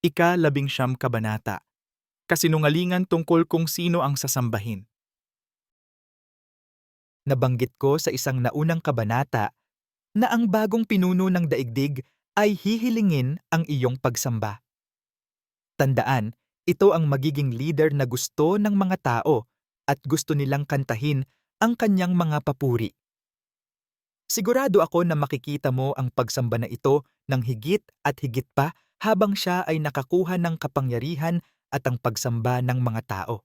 Ika-labing siyam kabanata. Kasinungalingan tungkol kung sino ang sasambahin. Nabanggit ko sa isang naunang kabanata na ang bagong pinuno ng daigdig ay hihilingin ang iyong pagsamba. Tandaan, ito ang magiging leader na gusto ng mga tao at gusto nilang kantahin ang kanyang mga papuri. Sigurado ako na makikita mo ang pagsamba na ito ng higit at higit pa habang siya ay nakakuha ng kapangyarihan at ang pagsamba ng mga tao.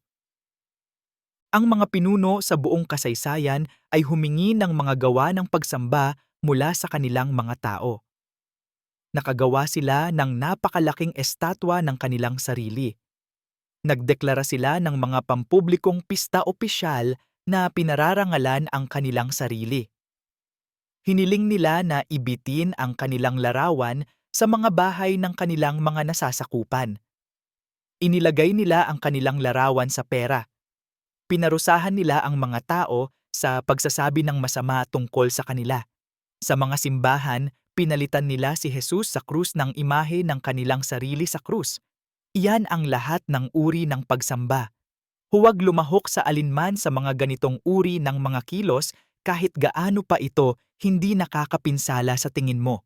Ang mga pinuno sa buong kasaysayan ay humingi ng mga gawa ng pagsamba mula sa kanilang mga tao. Nakagawa sila ng napakalaking estatwa ng kanilang sarili. Nagdeklara sila ng mga pampublikong pista opisyal na pinararangalan ang kanilang sarili. Hiniling nila na ibitin ang kanilang larawan sa mga bahay ng kanilang mga nasasakupan. Inilagay nila ang kanilang larawan sa pera. Pinarusahan nila ang mga tao sa pagsasabi ng masama tungkol sa kanila. Sa mga simbahan, pinalitan nila si Jesus sa krus ng imahe ng kanilang sarili sa krus. Iyan ang lahat ng uri ng pagsamba. Huwag lumahok sa alinman sa mga ganitong uri ng mga kilos kahit gaano pa ito hindi nakakapinsala sa tingin mo.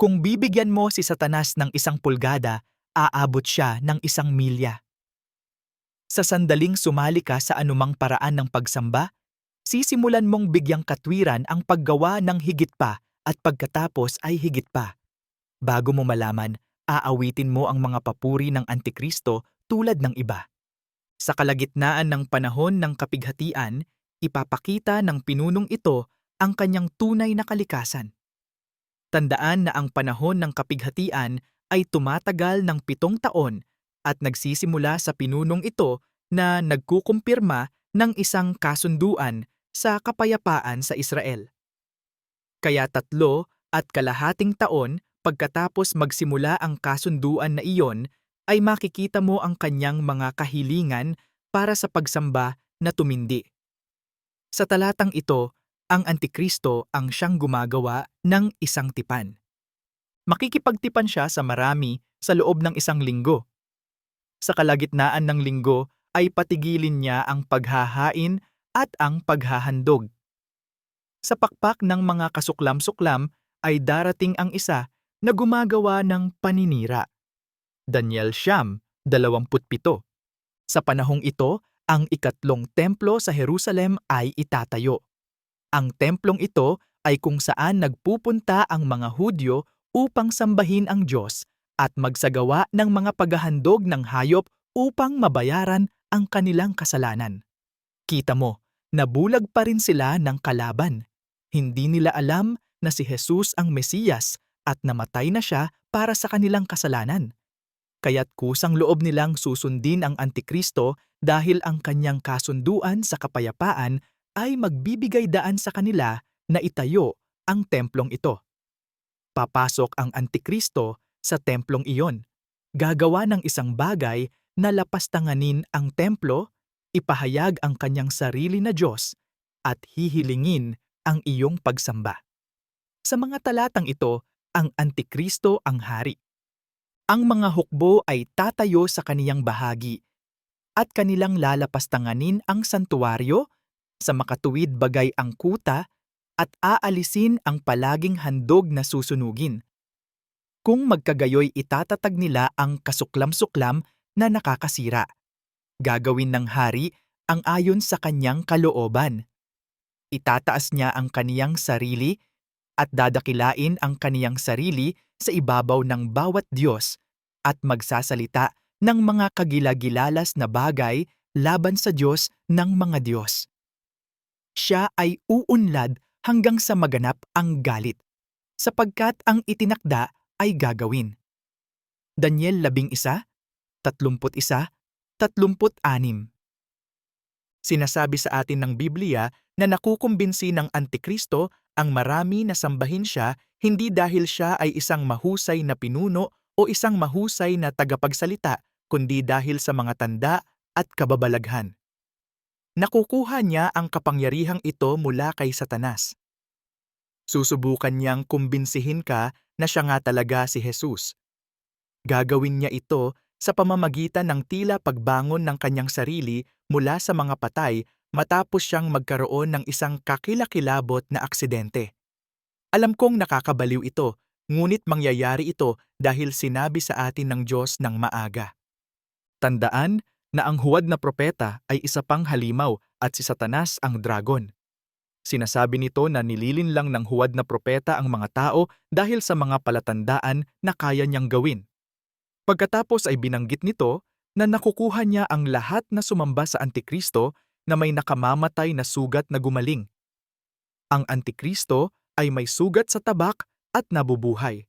Kung bibigyan mo si Satanas ng isang pulgada, aabot siya ng isang milya. Sa sandaling sumali ka sa anumang paraan ng pagsamba, sisimulan mong bigyang katwiran ang paggawa ng higit pa at pagkatapos ay higit pa. Bago mo malaman, aawitin mo ang mga papuri ng Antikristo tulad ng iba. Sa kalagitnaan ng panahon ng kapighatian, ipapakita ng pinunong ito ang kanyang tunay na kalikasan. Tandaan na ang panahon ng kapighatian ay tumatagal ng pitong taon at nagsisimula sa pinunong ito na nagkukumpirma ng isang kasunduan sa kapayapaan sa Israel. Kaya tatlo at kalahating taon pagkatapos magsimula ang kasunduan na iyon ay makikita mo ang kanyang mga kahilingan para sa pagsamba na tumindi. Sa talatang ito, ang Antikristo ang siyang gumagawa ng isang tipan. Makikipagtipan siya sa marami sa loob ng isang linggo. Sa kalagitnaan ng linggo ay patigilin niya ang paghahain at ang paghahandog. Sa pakpak ng mga kasuklam-suklam ay darating ang isa na gumagawa ng paninira. Daniel Siyam, 27. Sa panahong ito, ang ikatlong templo sa Jerusalem ay itatayo. Ang templong ito ay kung saan nagpupunta ang mga Hudyo upang sambahin ang Diyos at magsagawa ng mga paghahandog ng hayop upang mabayaran ang kanilang kasalanan. Kita mo, nabulag pa rin sila ng kalaban. Hindi nila alam na si Jesus ang Mesiyas at namatay na siya para sa kanilang kasalanan kaya't kusang loob nilang susundin ang Antikristo dahil ang kanyang kasunduan sa kapayapaan ay magbibigay daan sa kanila na itayo ang templong ito. Papasok ang Antikristo sa templong iyon, gagawa ng isang bagay na lapastanganin ang templo, ipahayag ang kanyang sarili na Diyos, at hihilingin ang iyong pagsamba. Sa mga talatang ito, ang Antikristo ang hari ang mga hukbo ay tatayo sa kaniyang bahagi at kanilang lalapastanganin ang santuwaryo sa makatuwid bagay ang kuta at aalisin ang palaging handog na susunugin. Kung magkagayoy itatatag nila ang kasuklam-suklam na nakakasira. Gagawin ng hari ang ayon sa kanyang kalooban. Itataas niya ang kaniyang sarili at dadakilain ang kaniyang sarili sa ibabaw ng bawat Diyos at magsasalita ng mga kagilagilalas na bagay laban sa Diyos ng mga Diyos. Siya ay uunlad hanggang sa maganap ang galit, sapagkat ang itinakda ay gagawin. Daniel 11, 31, 36 Sinasabi sa atin ng Biblia na nakukumbinsi ng Antikristo ang marami na sambahin siya hindi dahil siya ay isang mahusay na pinuno o isang mahusay na tagapagsalita, kundi dahil sa mga tanda at kababalaghan. Nakukuha niya ang kapangyarihang ito mula kay Satanas. Susubukan niyang kumbinsihin ka na siya nga talaga si Jesus. Gagawin niya ito sa pamamagitan ng tila pagbangon ng kanyang sarili mula sa mga patay matapos siyang magkaroon ng isang kakilakilabot na aksidente. Alam kong nakakabaliw ito, ngunit mangyayari ito dahil sinabi sa atin ng Diyos ng maaga. Tandaan na ang huwad na propeta ay isa pang halimaw at si Satanas ang dragon. Sinasabi nito na nililin lang ng huwad na propeta ang mga tao dahil sa mga palatandaan na kaya niyang gawin. Pagkatapos ay binanggit nito na nakukuha niya ang lahat na sumamba sa Antikristo na may nakamamatay na sugat na gumaling. Ang Antikristo ay may sugat sa tabak at nabubuhay.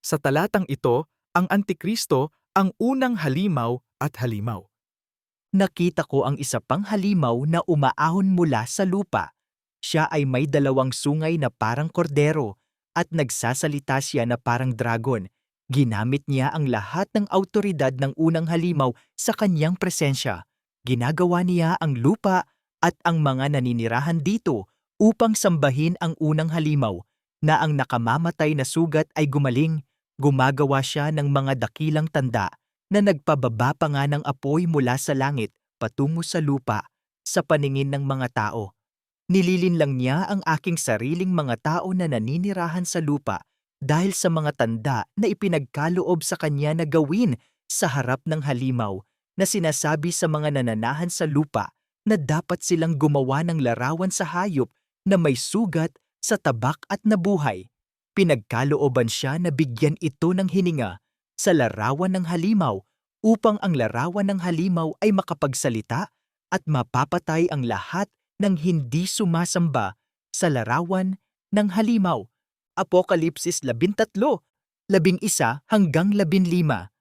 Sa talatang ito, ang Antikristo ang unang halimaw at halimaw. Nakita ko ang isa pang halimaw na umaahon mula sa lupa. Siya ay may dalawang sungay na parang kordero at nagsasalita siya na parang dragon. Ginamit niya ang lahat ng autoridad ng unang halimaw sa kanyang presensya. Ginagawa niya ang lupa at ang mga naninirahan dito upang sambahin ang unang halimaw na ang nakamamatay na sugat ay gumaling. Gumagawa siya ng mga dakilang tanda na nagpababa pa nga ng apoy mula sa langit patungo sa lupa sa paningin ng mga tao. Nililin lang niya ang aking sariling mga tao na naninirahan sa lupa dahil sa mga tanda na ipinagkaloob sa kanya na gawin sa harap ng halimaw na sinasabi sa mga nananahan sa lupa na dapat silang gumawa ng larawan sa hayop na may sugat sa tabak at nabuhay. Pinagkalooban siya na bigyan ito ng hininga sa larawan ng halimaw upang ang larawan ng halimaw ay makapagsalita at mapapatay ang lahat ng hindi sumasamba sa larawan ng halimaw. Apokalipsis 13, 11 hanggang 15.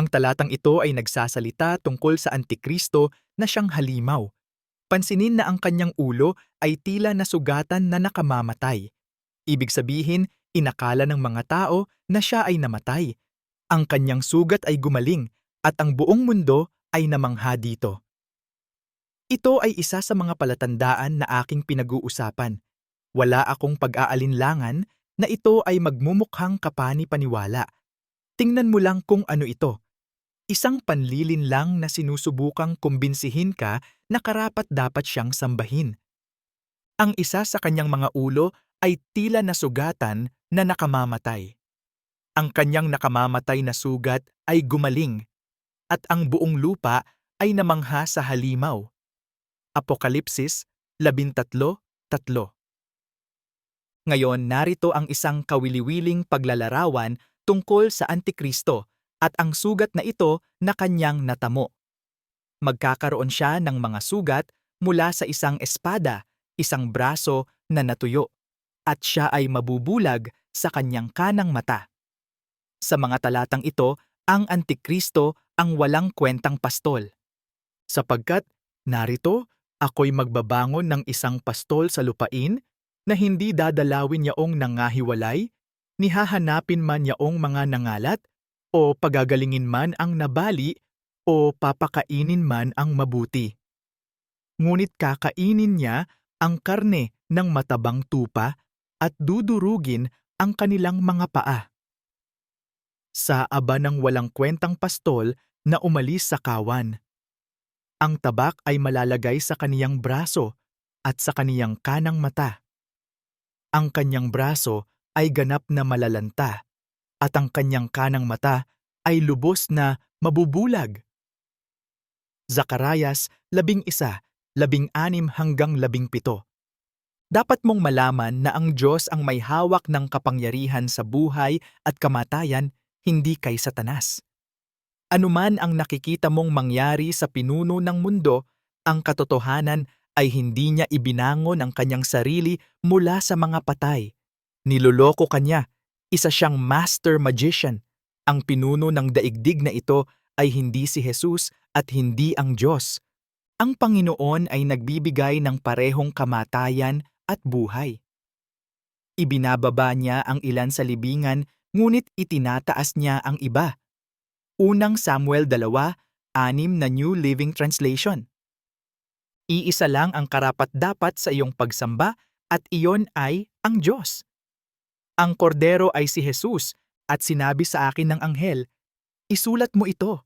Ang talatang ito ay nagsasalita tungkol sa Antikristo na siyang halimaw. Pansinin na ang kanyang ulo ay tila nasugatan na nakamamatay. Ibig sabihin, inakala ng mga tao na siya ay namatay. Ang kanyang sugat ay gumaling at ang buong mundo ay namangha dito. Ito ay isa sa mga palatandaan na aking pinag-uusapan. Wala akong pag-aalinlangan na ito ay magmumukhang kapani-paniwala. Tingnan mo lang kung ano ito. Isang panlilin lang na sinusubukang kumbinsihin ka na karapat dapat siyang sambahin. Ang isa sa kanyang mga ulo ay tila nasugatan na nakamamatay. Ang kanyang nakamamatay na sugat ay gumaling at ang buong lupa ay namangha sa halimaw. Apokalipsis 13:3 Ngayon narito ang isang kawiliwiling paglalarawan tungkol sa Antikristo at ang sugat na ito na kanyang natamo. Magkakaroon siya ng mga sugat mula sa isang espada, isang braso na natuyo, at siya ay mabubulag sa kanyang kanang mata. Sa mga talatang ito, ang Antikristo ang walang kwentang pastol. Sapagkat, narito, ako'y magbabangon ng isang pastol sa lupain na hindi dadalawin yaong nangahiwalay, ni hahanapin man yaong mga nangalat, o pagagalingin man ang nabali, o papakainin man ang mabuti. Ngunit kakainin niya ang karne ng matabang tupa at dudurugin ang kanilang mga paa. Sa aba ng walang kwentang pastol na umalis sa kawan. Ang tabak ay malalagay sa kaniyang braso at sa kaniyang kanang mata. Ang kanyang braso ay ganap na malalanta at ang kanyang kanang mata ay lubos na mabubulag. Zakarayas, labing isa, labing anim hanggang labing pito. Dapat mong malaman na ang Diyos ang may hawak ng kapangyarihan sa buhay at kamatayan, hindi kay Satanas. Anuman ang nakikita mong mangyari sa pinuno ng mundo, ang katotohanan ay hindi niya ibinangon ang kanyang sarili mula sa mga patay. Niloloko kanya, isa siyang master magician. Ang pinuno ng daigdig na ito ay hindi si Jesus at hindi ang Diyos. Ang Panginoon ay nagbibigay ng parehong kamatayan at buhay. Ibinababa niya ang ilan sa libingan ngunit itinataas niya ang iba. Unang Samuel 2, anim na New Living Translation. Iisa lang ang karapat-dapat sa iyong pagsamba at iyon ay ang Diyos. Ang kordero ay si Jesus at sinabi sa akin ng anghel, Isulat mo ito.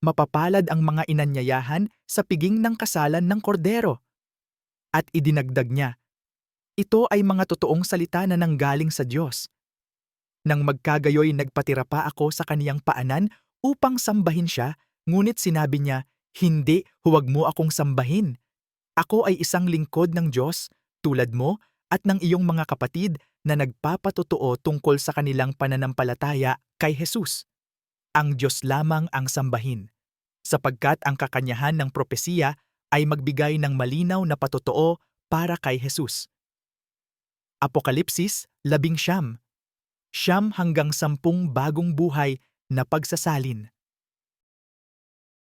Mapapalad ang mga inanyayahan sa piging ng kasalan ng kordero. At idinagdag niya, ito ay mga totoong salita na nanggaling sa Diyos. Nang magkagayoy nagpatira pa ako sa kaniyang paanan upang sambahin siya, ngunit sinabi niya, Hindi, huwag mo akong sambahin. Ako ay isang lingkod ng Diyos, tulad mo at ng iyong mga kapatid na nagpapatotoo tungkol sa kanilang pananampalataya kay Jesus. Ang Diyos lamang ang sambahin, sapagkat ang kakanyahan ng propesiya ay magbigay ng malinaw na patotoo para kay Jesus. Apokalipsis labing siyam. Siyam hanggang sampung bagong buhay na pagsasalin.